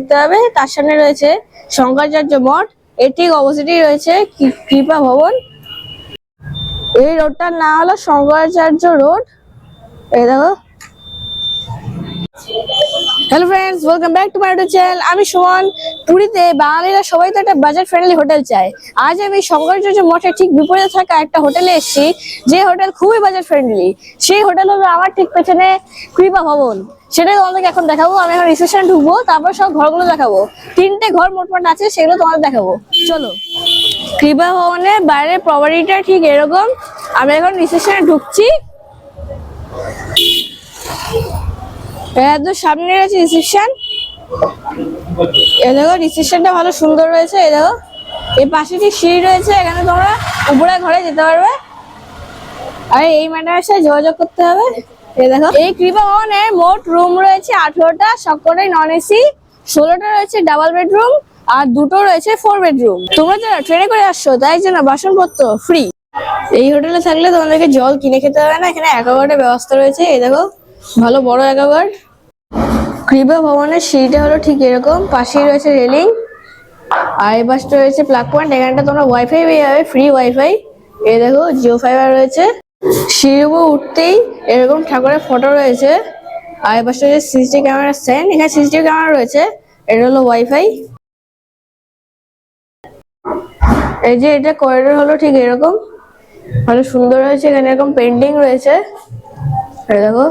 দেখতে হবে। তার সামনে রয়েছে শঙ্করাচার্য মঠ। এর ঠিক রয়েছে কৃপা ভবন। এই রোডটার নাম হলো শঙ্করাচার্য রোড। এই দেখো। Hello friends welcome back to my YouTube channel আমি সুমন। পুরীতে বাঙালিরা সবাই তো একটা বাজেট ফ্রেন্ডলি হোটেল চায়। আজ আমি শঙ্করাচার্য মঠের ঠিক বিপরীতে থাকা একটা হোটেলে এসেছি, যে হোটেল খুবই বাজেট ফ্রেন্ডলি সেই হোটেল হলো আমার ঠিক পেছনে কৃপা ভবন। সেটাই তোমাদেরকে এখন দেখাবো। আমি এখন রিসেপশন ঢুকবো, তারপর সব ঘরগুলো দেখাবো। তিনটে ঘর মোটমাট আছে, সেগুলো তোমাদের দেখাবো। চলো। কৃপা ভবনের বাইরের প্রপার্টিটা ঠিক এরকম। আমি এখন রিসেপশনে ঢুকছি। একদম সামনে রয়েছে রিসেপশন এ দেখো রিসেপশনটা ভালো সুন্দর রয়েছে, এ দেখো। এই পাশে ঠিক সিঁড়ি রয়েছে, এখানে তোমরা উপরে ঘরে যেতে পারবে। আর, এই ম্যাডামের সাথে যোগাযোগ করতে হবে। দেখো। এই কৃপা মোট রুম রয়েছে আঠেরোটা নন এসি রয়েছে ডাবল বেডরুম আর দুটো রয়েছে ফোর বেডরুম তোমরা ট্রেনে করে আসছো, তাই জন্য বাসনপত্র ফ্রি এই থাকলে তোমাদেরকে জল কিনে খেতে হবে না, এখানে অ্যাকোয়ার্ডের ব্যবস্থা রয়েছে, এই দেখো। ভালো বড় অ্যাকোয়ার্ড কৃপা ভবনের সিঁড়িটা হলো ঠিক এরকম, পাশেই রয়েছে রেলিং আর এই পাশটা রয়েছে প্লাগ পয়েন্ট এখানটা তোমরা ওয়াইফাই পেয়ে ফ্রি ওয়াইফাই এই দেখো, জিও ফাইবার রয়েছে। সিঁড়ির উঠতেই এরকম ঠাকুরের ফটো রয়েছে। আর পাশটা রয়েছে সিসিটিভি ক্যামেরা স্ট্যান্ড এখানে সিসিটিভি ক্যামেরা রয়েছে। এটা হলো ওয়াইফাই এই যে এটা করিডোর হলো ঠিক এরকম। ভালো সুন্দর হয়েছে, এখানে এরকম পেন্টিং রয়েছে। দেখো।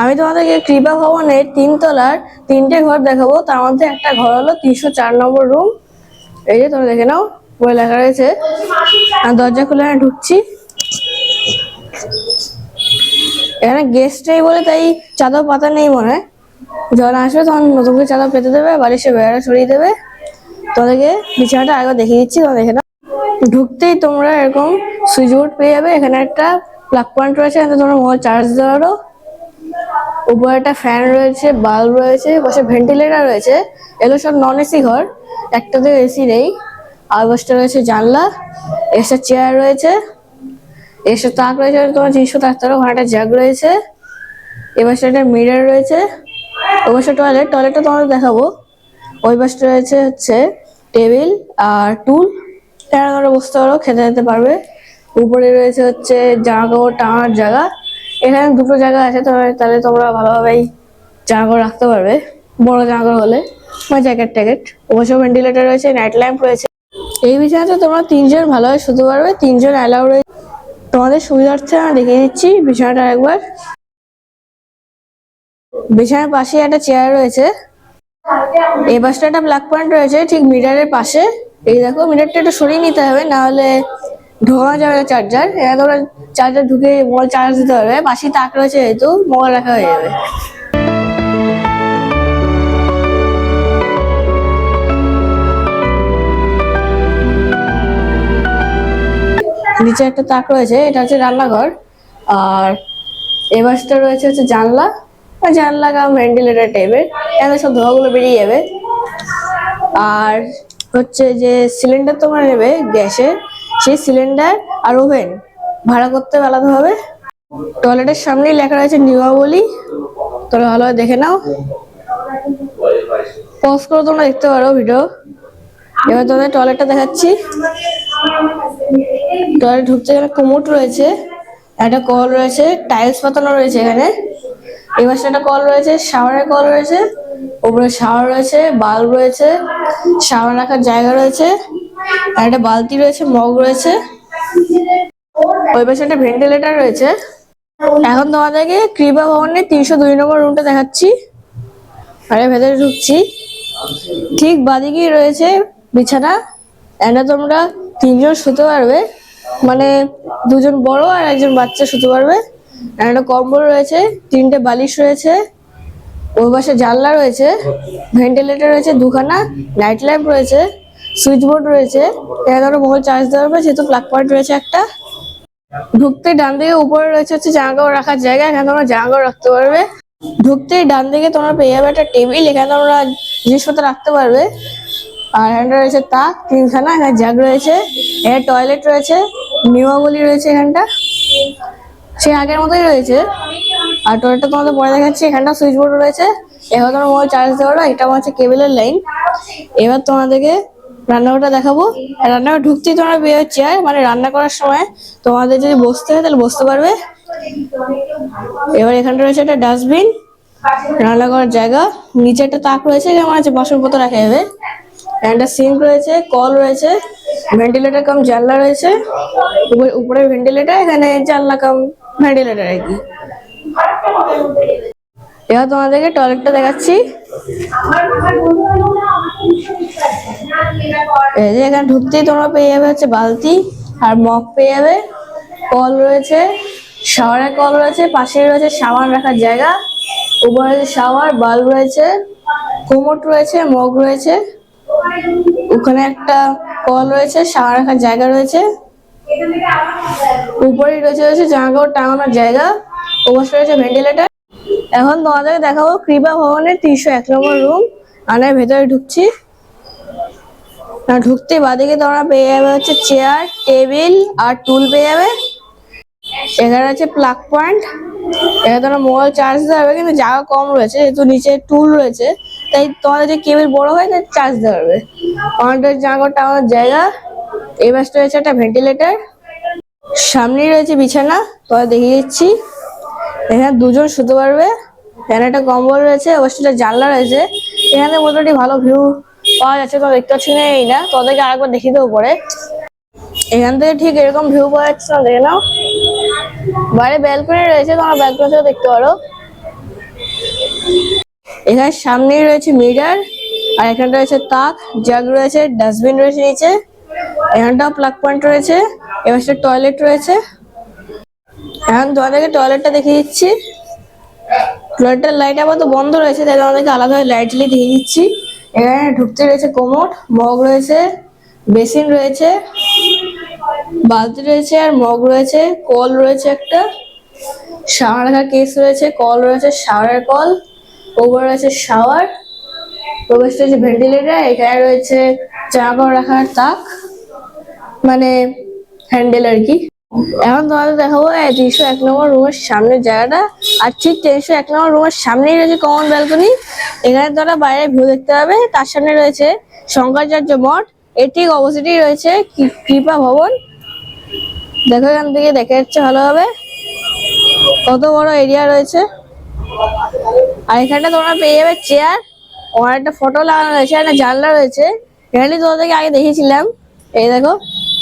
আমি তোমাদেরকে কৃপা ভবনের তিনতলার তিনটে ঘর দেখাবো। তার মধ্যে একটা ঘর হলো তিনশো চার নম্বর রুম এই যে তোমরা দেখে নাও বই লেখা রয়েছে। দরজা খুলে আমি ঢুকছি। এখানে গেস্ট নেই বলে তাই চাদর পাতা নেই মনে হয়। যখন আসবে তখন নতুন করে চাদর পেতে দেবে বাড়ির সে বেড়া সরিয়ে দেবে। তোমাদেরকে বিছানাটা আগে দেখিয়ে দিচ্ছি তোমরা দেখে ঢুকতেই তোমরা এরকম সুইচ বোর্ড পেয়ে যাবে, এখানে একটা প্লাগ পয়েন্ট রয়েছে, এখানে তোমরা মোবাইল চার্জ দেওয়ারও। উপরে একটা ফ্যান রয়েছে বাল্ব রয়েছে, পাশে ভেন্টিলেটর রয়েছে, এগুলো সব নন এসি ঘর একটাতে এসি নেই। আর পাশটা রয়েছে জানলা এসে চেয়ার রয়েছে। এসে তাক রয়েছে তোমার রাখতে পারো ওখানে জাগ রয়েছে এবার একটা মিরর রয়েছে পাশে টয়লেট টয়লেটটা তোমাদের দেখাবো। ওই পাশটা রয়েছে হচ্ছে টেবিল আর টুল তোমরা বসতে পারো খেতে যেতে পারবে। উপরে রয়েছে হচ্ছে জামা কাপড় টাঙানোর জায়গা। এখানে দুটো জায়গা আছে তোমার তাহলে তোমরা ভালোভাবেই জামা কাপড় রাখতে পারবে, বড় জামা কাপড় হলে, বা জ্যাকেট ট্যাকেট অবশ্য ভেন্টিলেটর রয়েছে নাইট ল্যাম্প রয়েছে। এই বিছানাতে তোমরা তিনজন ভালোভাবে শুতে পারবে, তিনজন অ্যালাউ রয়েছে তোমাদের সুবিধার্থে আমি দেখে দিচ্ছি বিছানাটা একবার। বিছানার পাশে একটা চেয়ার রয়েছে। এই পাশটা একটা ব্ল্যাক পয়েন্ট রয়েছে, ঠিক মিটারের পাশে। এই দেখো মিটারটা একটু সরিয়ে নিতে হবে, না হলে যাবে না চার্জার এখানে তোমরা চার্জার ঢুকে মোবাইল চার্জ দিতে হবে। পাশে তাক রয়েছে যেহেতু মোবাইল রাখা হয়ে যাবে। নিচে একটা তাক রয়েছে, এটা হচ্ছে রান্নাঘর। আর এ পাশটা রয়েছে হচ্ছে জানলা। আর জানলা কাম ভেন্টিলেটার টাইপের এখানে সব ধোয়াগুলো বেরিয়ে যাবে। আর হচ্ছে যে সিলিন্ডার তোমরা নেবে গ্যাসের, সেই সিলিন্ডার আর ওভেন ভাড়া করতে হবে টয়লেটের সামনেই লেখা রয়েছে নিয়মাবলী। তোমরা ভালোভাবে দেখে নাও। পজ করে তোমরা দেখতে পারো ভিডিও এবার তোমাদের টয়লেটটা দেখাচ্ছি। টয়লেট ঢুকতে এখানে কোমোট রয়েছে, একটা কল রয়েছে টাইলস পাতানো রয়েছে এখানে। এবার একটা কল রয়েছে শাওয়ারের কল রয়েছে, উপরে শাওয়ার রয়েছে বাল্ব রয়েছে শাওয়ার রাখার জায়গা রয়েছে একটা বালতি রয়েছে মগ রয়েছে। ওই পাশে একটা ভেন্টিলেটর রয়েছে। এখন তোমাদেরকে কৃপা ভবনের তিনশো দুই নম্বর রুমটা দেখাচ্ছি। আরে, ভেতরে ঢুকছি। ঠিক বাদিকেই রয়েছে বিছানা। এটা তোমরা তিনজন শুতে পারবে। মানে দুজন বড় আর একজন বাচ্চা, শুতে পারবে। আর একটা কম্বল রয়েছে, তিনটে বালিশ রয়েছে, ওই পাশে জানলা রয়েছে, ভেন্টিলেটর রয়েছে দুখানা, লাইট ল্যাম্প রয়েছে, সুইচ বোর্ড রয়েছে। এখানে তোমরা মোবাইল চার্জ দেওয়া হবে যেহেতু প্লাগ পয়েন্ট রয়েছে একটা। ঢুকতে ডান দিকে উপরে রয়েছে হচ্ছে কাপড় রাখার জায়গা, এখানে তোমরা কাপড় রাখতে পারবে। ঢুকতে ডান দিকে তোমরা পেয়ে যাবে একটা টেবিল, এখানে তোমরা জিনিসপত্র রাখতে পারবে। আর এখানটা রয়েছে তাক, তিনখানা, এখানে জাগ রয়েছে, এখানে টয়লেট রয়েছে। নিয়মাবলী রয়েছে এখানটা? সে আগের মতোই রয়েছে। আর টয়লেটটা তোমাদের পরে দেখাচ্ছি। এখানটা সুইচ বোর্ড রয়েছে। এবার তোমার মোবাইল চার্জ দেওয়া না এটা হচ্ছে কেবলের লাইন। এবার তোমাদেরকে রান্নাঘরটা দেখাবো। আর রান্নাঘর ঢুকতেই তোমরা পেয়ে চেয়ার মানে রান্না করার সময় তোমাদের যদি বসতে হয়, তাহলে বসতে পারবে। এবার এখানটা রয়েছে একটা ডাস্টবিন। রান্না করার জায়গা। নিচে একটা তাক রয়েছে, যেমন আছে, বাসনপত্র রাখা যাবে। একটা সিঙ্ক রয়েছে কল রয়েছে ভেন্টিলেটর কাম জানলা রয়েছে, উপরে ভেন্টিলেটর এখানে জানলা কাম ভেন্টিলেটর আর কি। এবার তোমাদেরকে টয়লেটটা দেখাচ্ছি। এই যে এখানে ঢুকতেই তোমরা পেয়ে যাবে হচ্ছে বালতি আর মগ পেয়ে যাবে। কল রয়েছে শাওয়ারের কল রয়েছে পাশে রয়েছে সাবান রাখার জায়গা। উপরে শাওয়ার বাল্ব রয়েছে, কোমোট রয়েছে, মগ রয়েছে। ওখানে একটা কল রয়েছে শাওয়ার রাখার জায়গা রয়েছে। উপরেই রয়েছে রয়েছে জামা কাপড় টাঙানোর জায়গা। অবশ্যই রয়েছে ভেন্টিলেটর এখন তোমাদেরকে দেখাবো কৃপা ভবনের তিনশো এক নম্বর রুম আমরা ভেতরে ঢুকছি। ঢুকতে বাদিকে তোমরা পেয়ে যাবে হচ্ছে চেয়ার টেবিল আর টুল পেয়ে যাবে। এখানে আছে প্লাগ পয়েন্ট এখানে তোমরা মোবাইল চার্জ দিতে পারবে কিন্তু জায়গা কম রয়েছে, যেহেতু নিচে টুল রয়েছে। তাই তোমাদের যে কেবিল বড় হয় তাই চার্জ দিতে পারবে আমাদের জায়গা টাঙানোর জায়গা, এই বাসটা রয়েছে একটা ভেন্টিলেটর সামনেই রয়েছে বিছানা, তোমাদের দেখিয়ে দিচ্ছি। এখানে দুজন শুতে পারবে। এখানে একটা কম্বল রয়েছে অবশ্যই জানলা রয়েছে। এখানে মোটামুটি ভালো ভিউ পাওয়া যাচ্ছে তো দেখতে পাচ্ছি না, এই না। তোদেরকে আরেকবার দেখিয়ে দেবো পরে। এখান থেকে ঠিক এরকম ভিউ পাওয়া যাচ্ছে না দেখে নাও। বাইরে ব্যালকনি রয়েছে, তোমরা ব্যালকনি থেকে দেখতে পারো। এখানে সামনেই রয়েছে মিরার, আর এখানটা রয়েছে তাক, জাগ রয়েছে, ডাস্টবিন রয়েছে নিচে, এখানটাও প্লাগ পয়েন্ট রয়েছে, এবার টয়লেট রয়েছে। এখন তোমাদেরকে টয়লেটটা দেখিয়ে দিচ্ছি। টয়লেটের লাইট আপাতত বন্ধ রয়েছে, তাই তোমাদেরকে আলাদাভাবে লাইট জ্বালিয়ে দেখিয়ে দিচ্ছি। এখানে ঢুকতে রয়েছে কোমোট মগ রয়েছে, বেসিন রয়েছে, বালতি রয়েছে, আর মগ রয়েছে, কল রয়েছে একটা শাওয়ার রাখার কেস রয়েছে, কল রয়েছে শাওয়ারের কল। ওপরে রয়েছে শাওয়ার, প্রবেশ রয়েছে ভেন্টিলেটার, এখানে রয়েছে জামা কাপড় রাখার তাক মানে হ্যান্ডেল আর কি। এখন তোমাদের দেখাবো তিনশো এক নম্বর রুমের সামনের জায়গাটা। আর ঠিক তিনশো এক নম্বর রুমের সামনেই রয়েছে কমন ব্যালকনি এখানে তোমরা বাইরে ভিউ দেখতে পাবে, তার সামনে রয়েছে শঙ্করাচার্য মঠ। এর ঠিক অপোজিটেই রয়েছে কৃপা ভবন। দেখো এখান থেকে দেখে যাচ্ছে ভালোভাবে। কত বড় এরিয়া রয়েছে। আর এখানে তোমরা পেয়ে যাবে চেয়ার ওখানে একটা ফটো লাগানো রয়েছে, একটা জানলা রয়েছে। এখানে তোমাদেরকে আগে দেখিয়েছিলাম। এই দেখো,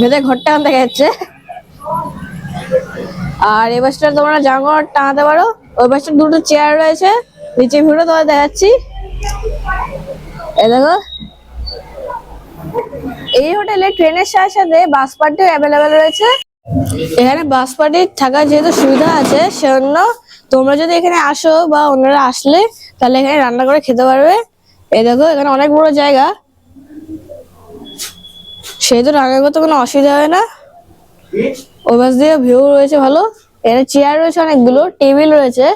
ভেতরে ঘরটা এখন দেখা যাচ্ছে। আর এই বাসটা তোমরা জামা টাঙাতে পারো। ওই বাসটা দুটো চেয়ার রয়েছে। নিচে ভিউটা তোমাদের দেখাচ্ছি। এই দেখো। এই হোটেলে ট্রেনের সাথে সাথে বাস পার্টিও অ্যাভেলেবেল রয়েছে। এখানে বাস পার্টির থাকার যেহেতু সুবিধা আছে, সেজন্য তোমরা যদি এখানে আসো বা অন্যরা আসলে, তাহলে এখানে রান্না করে খেতে পারবে। এই দেখো, এখানে অনেক বড় জায়গা। সেহেতু রান্না করতে কোনো অসুবিধা হয় না। ওই দিয়ে ভিউ রয়েছে ভালো। এখানে চেয়ার রয়েছে অনেকগুলো টেবিল রয়েছে।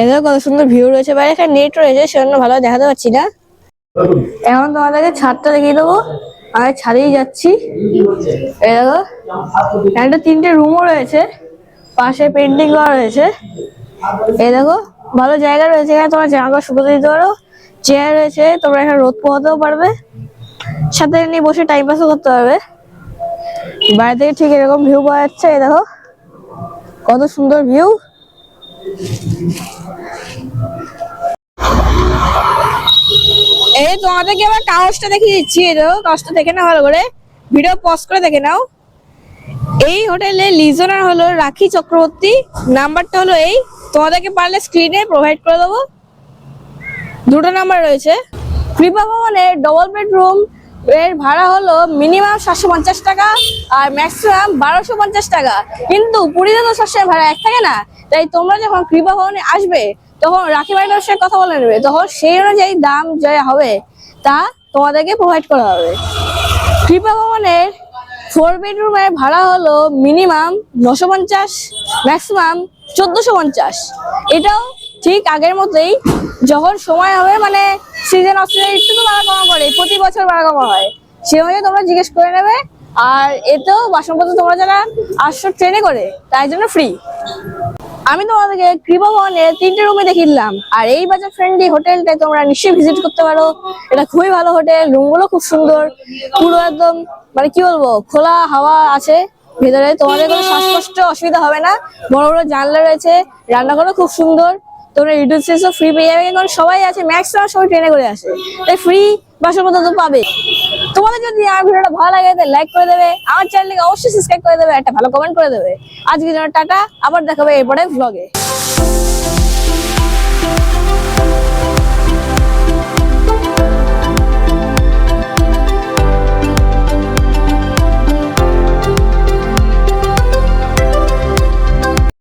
এদের কত সুন্দর ভিউ রয়েছে। বাইরে এখানে নেট রয়েছে, সেজন্য ভালো দেখাতে পাচ্ছি না। এখন তোমাদেরকে ছাদটা দেখিয়ে দেবো। আমি ছাদেই যাচ্ছি। এই দেখো একটা তিনটে রুমও রয়েছে। পাশে পেন্টিং করা রয়েছে। এই দেখো, ভালো জায়গা রয়েছে এখানে, তোমরা জামা শুকোতে দিতে পারো চেয়ার রয়েছে, তোমরা এখানে রোদ পোহাতেও পারবে। সাথে নিয়ে বসে টাইম পাসও করতে পারবে। বাইরে থেকে ঠিক এরকম ভিউ পাওয়া যাচ্ছে, এই দেখো। কত সুন্দর ভিউ এই তোমাদেরকে আবার কাগজটা দেখিয়ে দিচ্ছি, এই দেখো কাগজটা দেখে নাও ভালো করে। ভিডিও পজ করে দেখে নাও। এই হোটেলে লিজনার হলো রাখি চক্রবর্তী। নাম্বারটা হলো এই। তোমাদেরকে পারলে স্ক্রিনে প্রোভাইড করে দেবো। দুটো নাম্বার রয়েছে। কৃপা ভবনের ডবল বেডরুম এর ভাড়া হলো মিনিমাম সাতশো পঞ্চাশ টাকা আর ম্যাক্সিমাম বারোশো পঞ্চাশ টাকা। কিন্তু পুরীতে তো সবসময় ভাড়া এক থাকে না। তাই তোমরা যখন কৃপা ভবনে আসবে, তখন রাখি ম্যাডামের সাথে কথা বলে নেবে। তখন সেই অনুযায়ী দাম যা হবে, তা তোমাদেরকে প্রোভাইড করা হবে। কৃপা ভবনের ফোর বেডরুমের ভাড়া হলো মিনিমাম নশো পঞ্চাশ ম্যাক্সিমাম চোদ্দশো পঞ্চাশ। এটাও ঠিক আগের মতোই, যখন সময় হবে মানে সিজন অস্ট্রেলিয়া একটু তো ভাড়া কমা করে, প্রতি বছর ভাড়া কমা হয়। সে অনুযায়ী তোমরা জিজ্ঞেস করে নেবে, আর এতেও বাসনপত্র তোমরা যারা আসছো ট্রেনে করে, তাই জন্য ফ্রি আমি তোমাদেরকে কৃপাভবনের তিনটে রুমে দেখিলাম। আর এই বাজার ফ্রেন্ডলি হোটেলটা তোমরা নিশ্চয়ই ভিজিট করতে পারো। এটা খুবই ভালো হোটেল রুমগুলো খুব সুন্দর। পুরো একদম মানে কি বলব, খোলা হাওয়া আছে। ভেতরে তোমাদের কোনো শ্বাসকষ্ট অসুবিধা হবে না। বড় বড় জানলা রয়েছে, রান্নাঘরও খুব সুন্দর। তোমরা ইউটিউব ফ্রি পেয়ে যাবে। কারণ সবাই আছে ম্যাক্সিমাম সবাই ট্রেনে করে আসে। তাই ফ্রি বাসের মতো তো পাবে। তোমাদের যদি আমার ভিডিওটা ভালো লাগে, তাহলে লাইক করে দেবে। আমার চ্যানেলকে অবশ্যই সাবস্ক্রাইব করে দেবে, একটা ভালো কমেন্ট করে দেবে। আজকে জন্য টাটা, আবার দেখাবে এরপরে ভ্লগে